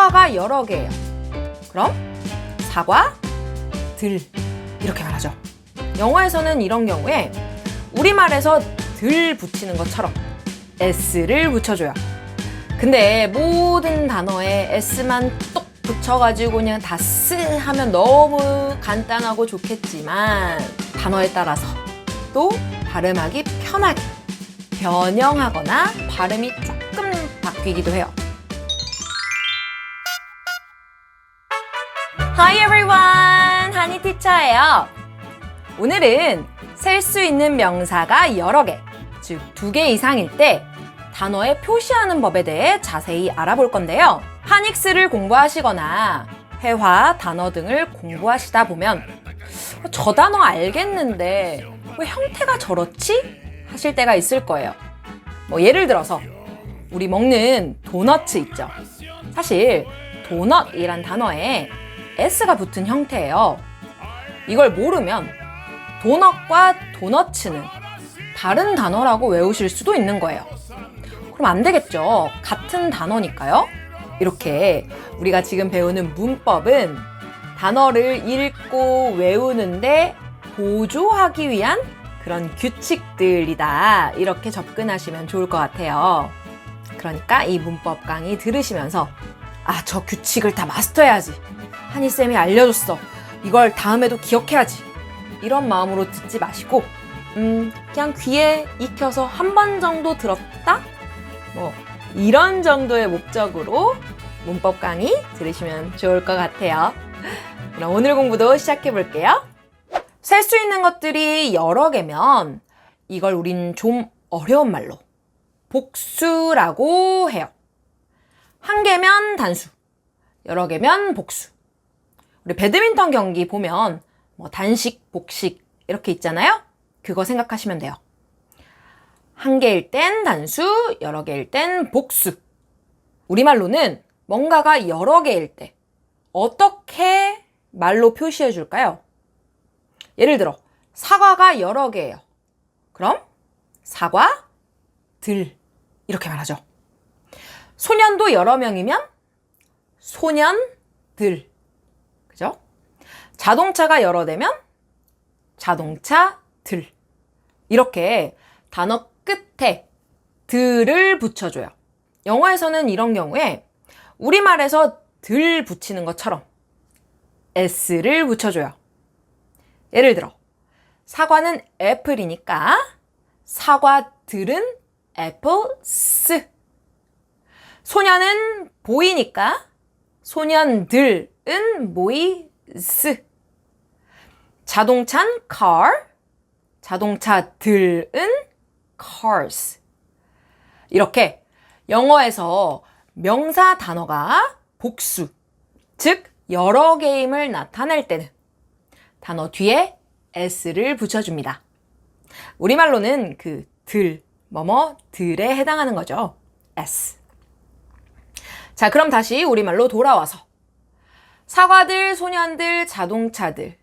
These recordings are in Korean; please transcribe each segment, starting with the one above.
사과가 여러 개예요. 그럼 사과, 들 이렇게 말하죠. 영어에서는 이런 경우에 우리말에서 들 붙이는 것처럼 s를 붙여줘요. 근데 모든 단어에 s만 똑 붙여가지고 그냥 다 쓰 하면 너무 간단하고 좋겠지만 단어에 따라서 또 발음하기 편하게 변형하거나 발음이 조금 바뀌기도 해요. Hi everyone! 한이 티처예요. 오늘은 셀 수 있는 명사가 여러 개, 즉 두 개 이상일 때 단어에 표시하는 법에 대해 자세히 알아볼 건데요. 한익스를 공부하시거나 회화, 단어 등을 공부하시다 보면 저 단어 알겠는데 왜 형태가 저렇지? 하실 때가 있을 거예요. 뭐 예를 들어서 우리 먹는 도너츠 있죠. 사실 도넛이란 단어에 s가 붙은 형태예요. 이걸 모르면 도넛과 도너츠는 다른 단어라고 외우실 수도 있는 거예요. 그럼 안 되겠죠. 같은 단어니까요. 이렇게 우리가 지금 배우는 문법은 단어를 읽고 외우는데 보조하기 위한 그런 규칙들이다. 이렇게 접근하시면 좋을 것 같아요. 그러니까 이 문법 강의 들으시면서 아, 저 규칙을 다 마스터해야지. 한이쌤이 알려줬어. 이걸 다음에도 기억해야지. 이런 마음으로 듣지 마시고, 음, 그냥 귀에 익혀서 한 번 정도 들었다? 뭐, 이런 정도의 목적으로 문법 강의 들으시면 좋을 것 같아요. 그럼 오늘 공부도 시작해 볼게요. 셀 수 있는 것들이 여러 개면 이걸 우린 좀 어려운 말로 복수라고 해요. 한 개면 단수, 여러 개면 복수. 우리 배드민턴 경기 보면 뭐 단식, 복식 이렇게 있잖아요. 그거 생각하시면 돼요. 한 개일 땐 단수, 여러 개일 땐 복수. 우리말로는 뭔가가 여러 개일 때 어떻게 말로 표시해 줄까요? 예를 들어, 사과가 여러 개예요. 그럼 사과, 들 이렇게 말하죠. 소년도 여러 명이면 소년들. 자동차가 여러 대면 자동차들. 이렇게 단어 끝에 들을 붙여줘요. 영어에서는 이런 경우에 우리말에서 들 붙이는 것처럼 s를 붙여줘요. 예를 들어, 사과는 애플이니까 사과들은 apples. 소년은 보이니까 소년들은 보이스. 자동차는 car, 자동차들은 cars. 이렇게 영어에서 명사 단어가 복수, 즉 여러 개임을 나타낼 때는 단어 뒤에 s를 붙여줍니다. 우리말로는 그 들, 뭐뭐, 들에 해당하는 거죠. s. 자, 그럼 다시 우리말로 돌아와서 사과들, 소년들, 자동차들.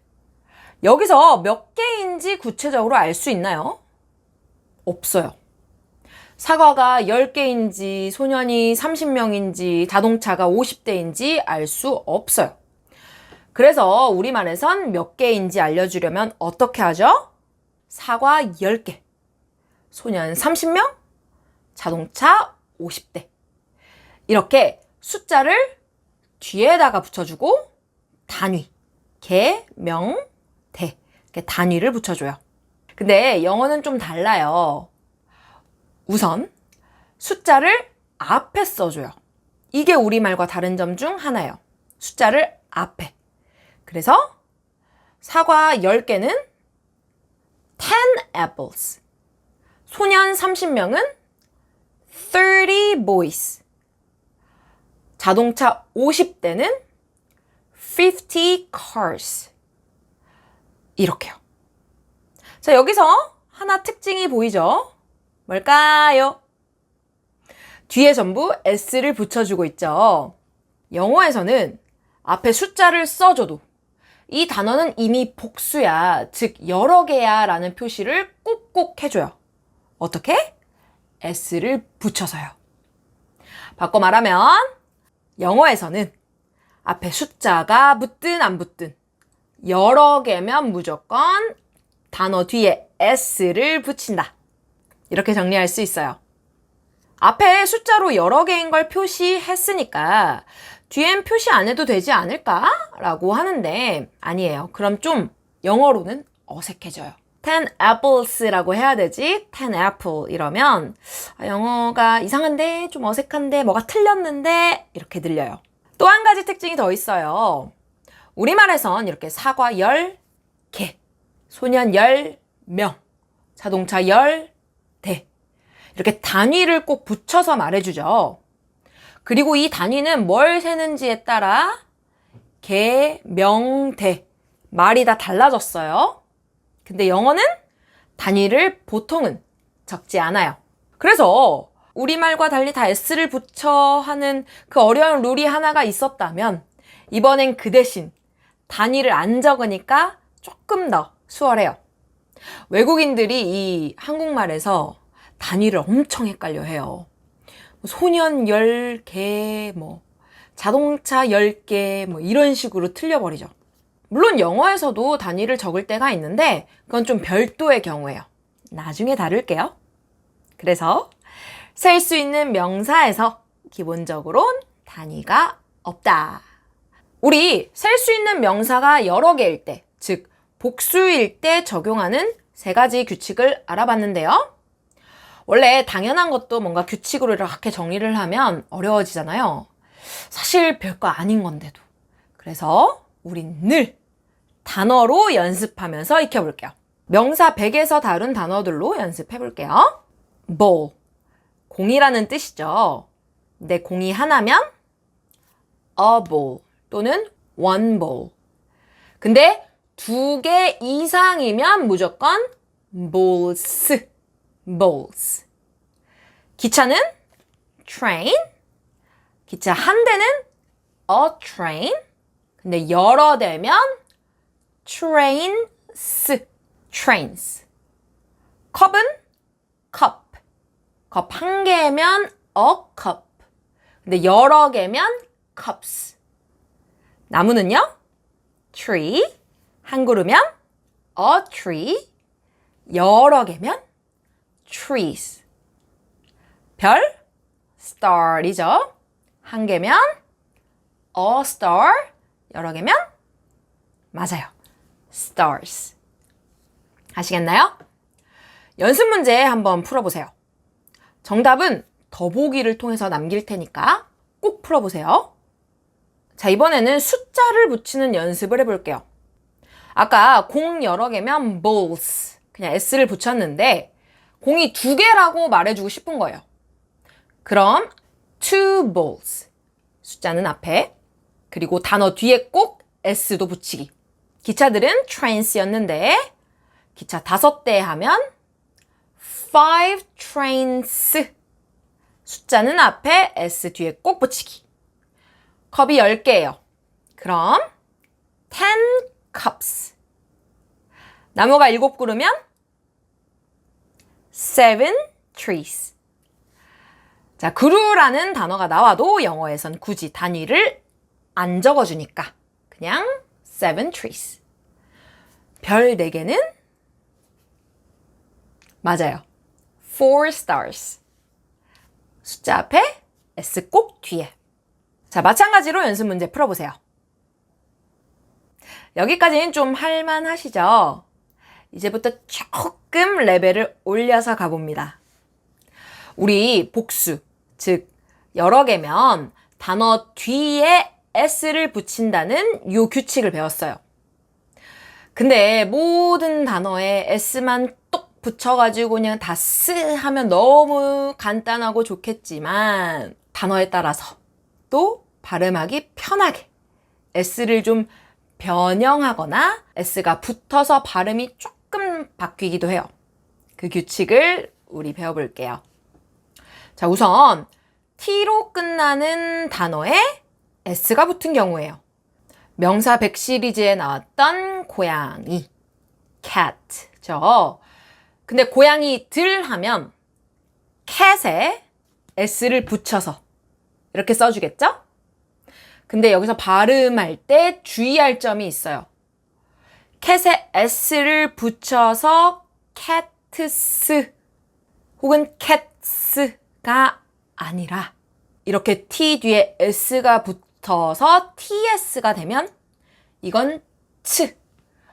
여기서 몇 개인지 구체적으로 알 수 있나요? 없어요. 사과가 10개인지, 소년이 30명인지, 자동차가 50대인지 알 수 없어요. 그래서 우리말에선 몇 개인지 알려주려면 어떻게 하죠? 사과 10개, 소년 30명, 자동차 50대. 이렇게 숫자를 뒤에다가 붙여주고 단위, 개, 명, 대 이렇게 단위를 붙여줘요. 근데 영어는 좀 달라요. 우선 숫자를 앞에 써줘요. 이게 우리말과 다른 점 중 하나예요. 숫자를 앞에. 그래서 사과 10개는 10 apples. 소년 30명은 30 boys. 자동차 50대는 50 cars. 이렇게요. 자, 여기서 하나 특징이 보이죠? 뭘까요? 뒤에 전부 s를 붙여주고 있죠. 영어에서는 앞에 숫자를 써줘도 이 단어는 이미 복수야, 즉 여러 개야 라는 표시를 꼭꼭 해줘요. 어떻게? s를 붙여서요. 바꿔 말하면 영어에서는 앞에 숫자가 붙든 안 붙든 여러 개면 무조건 단어 뒤에 s를 붙인다. 이렇게 정리할 수 있어요. 앞에 숫자로 여러 개인 걸 표시했으니까 뒤엔 표시 안 해도 되지 않을까? 라고 하는데 아니에요. 그럼 좀 영어로는 어색해져요. ten apples라고 해야 되지? ten apple 이러면 아, 영어가 이상한데 좀 어색한데 뭐가 틀렸는데 이렇게 들려요. 또 한 가지 특징이 더 있어요. 우리말에선 이렇게 사과 10개, 소년 10명, 자동차 10대 이렇게 단위를 꼭 붙여서 말해주죠. 그리고 이 단위는 뭘 세는지에 따라 개, 명, 대 말이 다 달라졌어요. 근데 영어는 단위를 보통은 적지 않아요. 그래서 우리말과 달리 다 s를 붙여 하는 그 어려운 룰이 하나가 있었다면 이번엔 그 대신 단위를 안 적으니까 조금 더 수월해요. 외국인들이 이 한국말에서 단위를 엄청 헷갈려 해요. 소년 10개, 뭐, 자동차 10개, 뭐, 이런 식으로 틀려버리죠. 물론 영어에서도 단위를 적을 때가 있는데, 그건 좀 별도의 경우예요. 나중에 다룰게요. 그래서, 셀 수 있는 명사에서 기본적으로는 단위가 없다. 우리 셀 수 있는 명사가 여러 개일 때, 즉, 복수일 때 적용하는 세 가지 규칙을 알아봤는데요. 원래 당연한 것도 뭔가 규칙으로 이렇게 정리를 하면 어려워지잖아요. 사실 별거 아닌 건데도. 그래서 우린 늘 단어로 연습하면서 익혀볼게요. 명사 100에서 다룬 단어들로 연습해볼게요. bowl. 공이라는 뜻이죠. 근데 공이 하나면 a bowl 또는 one bowl. 근데 두 개 이상이면 무조건 bowls. bowls. 기차는 train. 기차 한 대는 a train. 근데 여러 대면 trains. trains. 컵은 cup. 컵 한 개면 a cup. 근데 여러 개면 cups. 나무는요? tree. 한 그루면 a tree. 여러 개면 trees. 별 star이죠. 한 개면 a star. 여러 개면 맞아요. stars. 아시겠나요? 연습 문제 한번 풀어보세요. 정답은 더보기를 통해서 남길 테니까 꼭 풀어보세요. 자, 이번에는 숫자를 붙이는 연습을 해볼게요. 아까 공 여러 개면 balls. 그냥 s를 붙였는데 공이 두 개라고 말해주고 싶은 거예요. 그럼 two balls. 숫자는 앞에 그리고 단어 뒤에 꼭 s도 붙이기. 기차들은 trains였는데 기차 다섯 대 하면 five trains. 숫자는 앞에 s 뒤에 꼭 붙이기. 컵이 10개예요. 그럼 10 cups. 나무가 7 그루면 seven trees. 자, 그루라는 단어가 나와도 영어에선 굳이 단위를 안 적어주니까 그냥 seven trees. 별 4개는 맞아요. four stars. 숫자 앞에 s 꼭 뒤에. 자, 마찬가지로 연습 문제 풀어보세요. 여기까지는 좀 할만하시죠? 이제부터 조금 레벨을 올려서 가봅니다. 우리 복수, 즉, 여러 개면 단어 뒤에 s를 붙인다는 요 규칙을 배웠어요. 근데 모든 단어에 s만 똑 붙여가지고 그냥 다 쓰 하면 너무 간단하고 좋겠지만 단어에 따라서 또 발음하기 편하게 s를 좀 변형하거나 s가 붙어서 발음이 조금 바뀌기도 해요. 그 규칙을 우리 배워볼게요. 자, 우선 t로 끝나는 단어에 s가 붙은 경우예요. 명사 100 시리즈에 나왔던 고양이 cat죠. 근데 고양이들 하면 cat에 s를 붙여서 이렇게 써주겠죠? 근데 여기서 발음할 때 주의할 점이 있어요. 캣에 s를 붙여서 캣스 혹은 캣스가 아니라 이렇게 t 뒤에 s가 붙어서 ts가 되면 이건 츠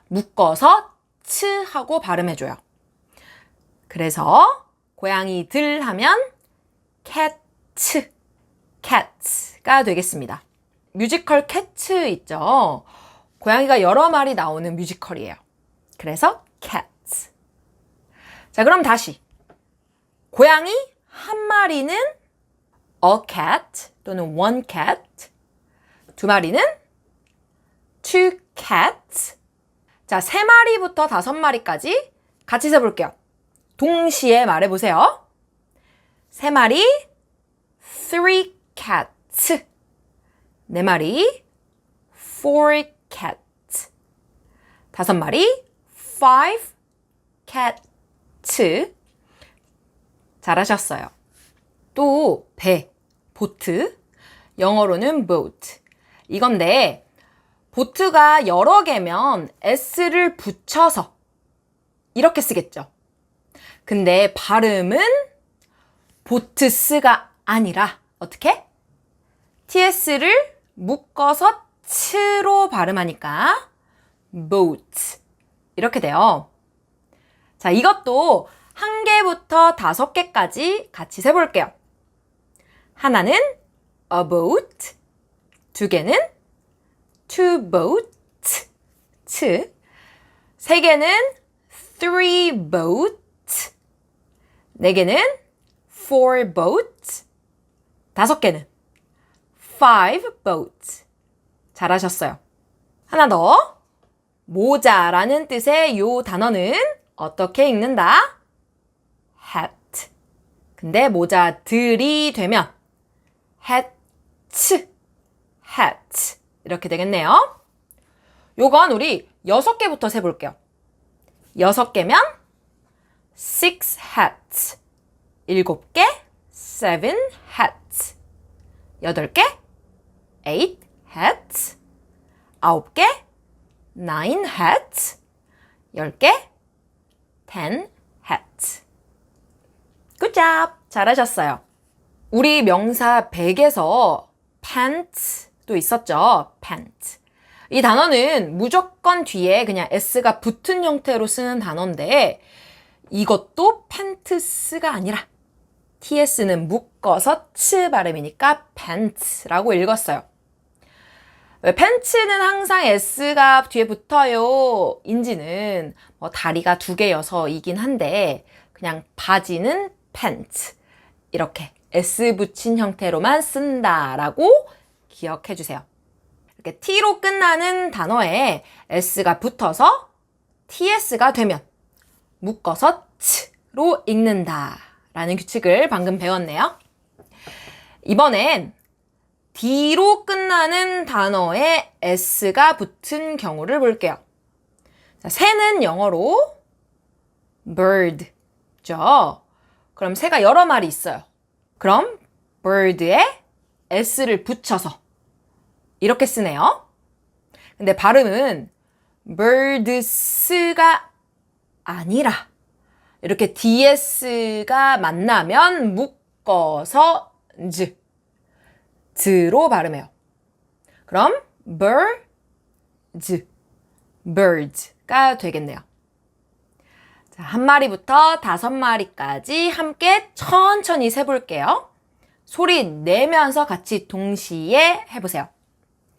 묶어서 츠 하고 발음해줘요. 그래서 고양이들 하면 캣츠 캣츠가 되겠습니다. 뮤지컬 캣츠 있죠? 고양이가 여러 마리 나오는 뮤지컬이에요. 그래서 cats. 자, 그럼 다시. 고양이 한 마리는 a cat 또는 one cat. 두 마리는 two cats. 자, 세 마리부터 다섯 마리까지 같이 세 볼게요. 동시에 말해 보세요. 세 마리, three cats. 네 마리, four cats. 다섯 마리, five cats. 잘하셨어요. 또 배, 보트, 영어로는 boat. 이건데 보트가 여러 개면 s를 붙여서 이렇게 쓰겠죠. 근데 발음은 보트스가 아니라 어떻게? ts를 묶어서 츠로 발음하니까 boat 이렇게 돼요. 자, 이것도 한 개부터 다섯 개까지 같이 세 볼게요. 하나는 a boat, 두 개는 two boats, 츠, 세 개는 three boats, 네 개는 four boats, 다섯 개는 five boats. 잘하셨어요. 하나 더. 모자라는 뜻의 요 단어는 어떻게 읽는다? hat. 근데 모자들이 되면 hats, hat. 이렇게 되겠네요. 요건 우리 여섯 개부터 세 볼게요. 여섯 개면 six hats. 일곱 개 seven hats. 여덟 개 eight hats. 아홉 개 nine hats. 열 개 ten hats. Good job! 잘하셨어요. 우리 명사 100에서 pants도 있었죠. pants. 이 단어는 무조건 뒤에 그냥 s가 붙은 형태로 쓰는 단어인데 이것도 pants가 아니라 ts는 묶어서 츠 발음이니까 pants라고 읽었어요. 왜 팬츠는 항상 s가 뒤에 붙어요. 인지는 뭐 다리가 두 개여서이긴 한데 그냥 바지는 pants 이렇게 s 붙인 형태로만 쓴다라고 기억해 주세요. 이렇게 t로 끝나는 단어에 s가 붙어서 ts가 되면 묶어서 츠로 읽는다라는 규칙을 방금 배웠네요. 이번엔 D로 끝나는 단어에 S가 붙은 경우를 볼게요. 자, 새는 영어로 bird죠. 그럼 새가 여러 마리 있어요. 그럼 bird에 S를 붙여서 이렇게 쓰네요. 근데 발음은 birds가 아니라 이렇게 ds가 만나면 묶어서 z 드로 발음해요. 그럼 birds, birds가 되겠네요. 자, 한 마리부터 다섯 마리까지 함께 천천히 세볼게요. 소리 내면서 같이 동시에 해보세요.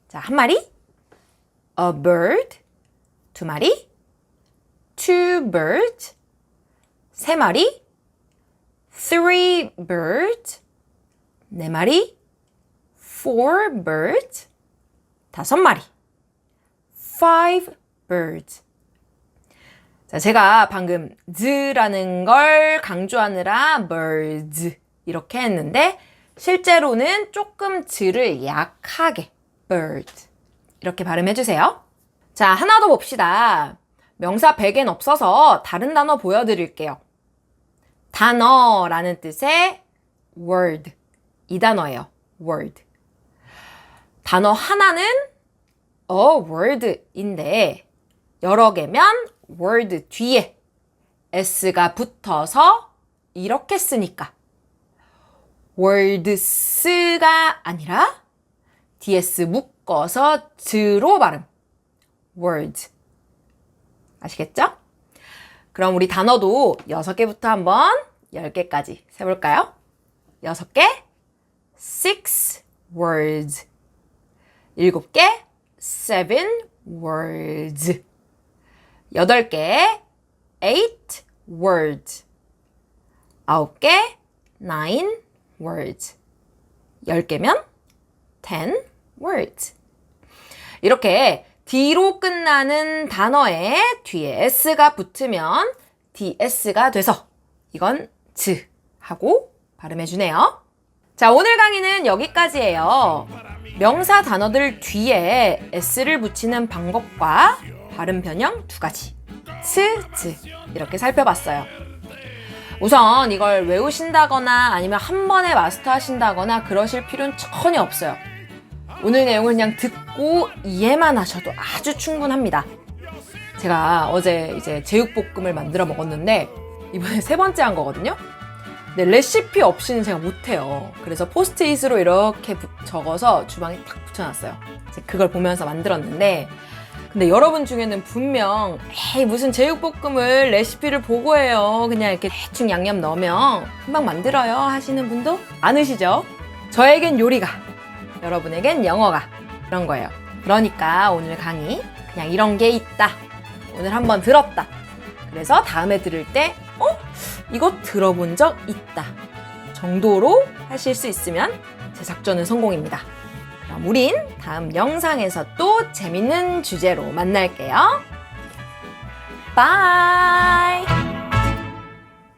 자, 한 마리, a bird, 두 마리, two birds, 세 마리, three birds, 네 마리, four birds. 다섯 마리. five birds. 자, 제가 방금 z라는 걸 강조하느라 birds 이렇게 했는데 실제로는 조금 z를 약하게 bird 이렇게 발음해 주세요. 자, 하나 더 봅시다. 명사 100엔 없어서 다른 단어 보여드릴게요. 단어라는 뜻의 word 이 단어예요. word 단어 하나는 a word인데 여러 개면 word 뒤에 s가 붙어서 이렇게 쓰니까. words가 아니라 ds 묶어서 드로 발음. word 아시겠죠? 그럼 우리 단어도 6개부터 한번 10개까지 세볼까요? 6개? six words 7개 seven words 8개 eight words 9개 nine words 10개면 ten words 이렇게 D로 끝나는 단어에 뒤에 S가 붙으면 DS가 돼서 이건 즈 하고 발음해 주네요. 자, 오늘 강의는 여기까지예요. 명사 단어들 뒤에 S를 붙이는 방법과 발음 변형 두 가지. 츠, 즈. 이렇게 살펴봤어요. 우선 이걸 외우신다거나 아니면 한 번에 마스터하신다거나 그러실 필요는 전혀 없어요. 오늘 내용을 그냥 듣고 이해만 하셔도 아주 충분합니다. 제가 어제 이제 제육볶음을 만들어 먹었는데 이번에 세 번째 한 거거든요. 근데 레시피 없이는 제가 못해요. 그래서 포스트잇으로 이렇게 부- 적어서 주방에 탁 붙여놨어요. 그걸 보면서 만들었는데 근데 여러분 중에는 분명 에이 무슨 제육볶음을 레시피를 보고 해요. 그냥 이렇게 대충 양념 넣으면 금방 만들어요 하시는 분도 많으시죠? 저에겐 요리가 여러분에겐 영어가 그런 거예요. 그러니까 오늘 강의 그냥 이런 게 있다. 오늘 한번 들었다. 그래서 다음에 들을 때 어? 이거 들어본 적 있다. 정도로 하실 수 있으면 제 작전은 성공입니다. 그럼 우린 다음 영상에서 또 재밌는 주제로 만날게요. 바이!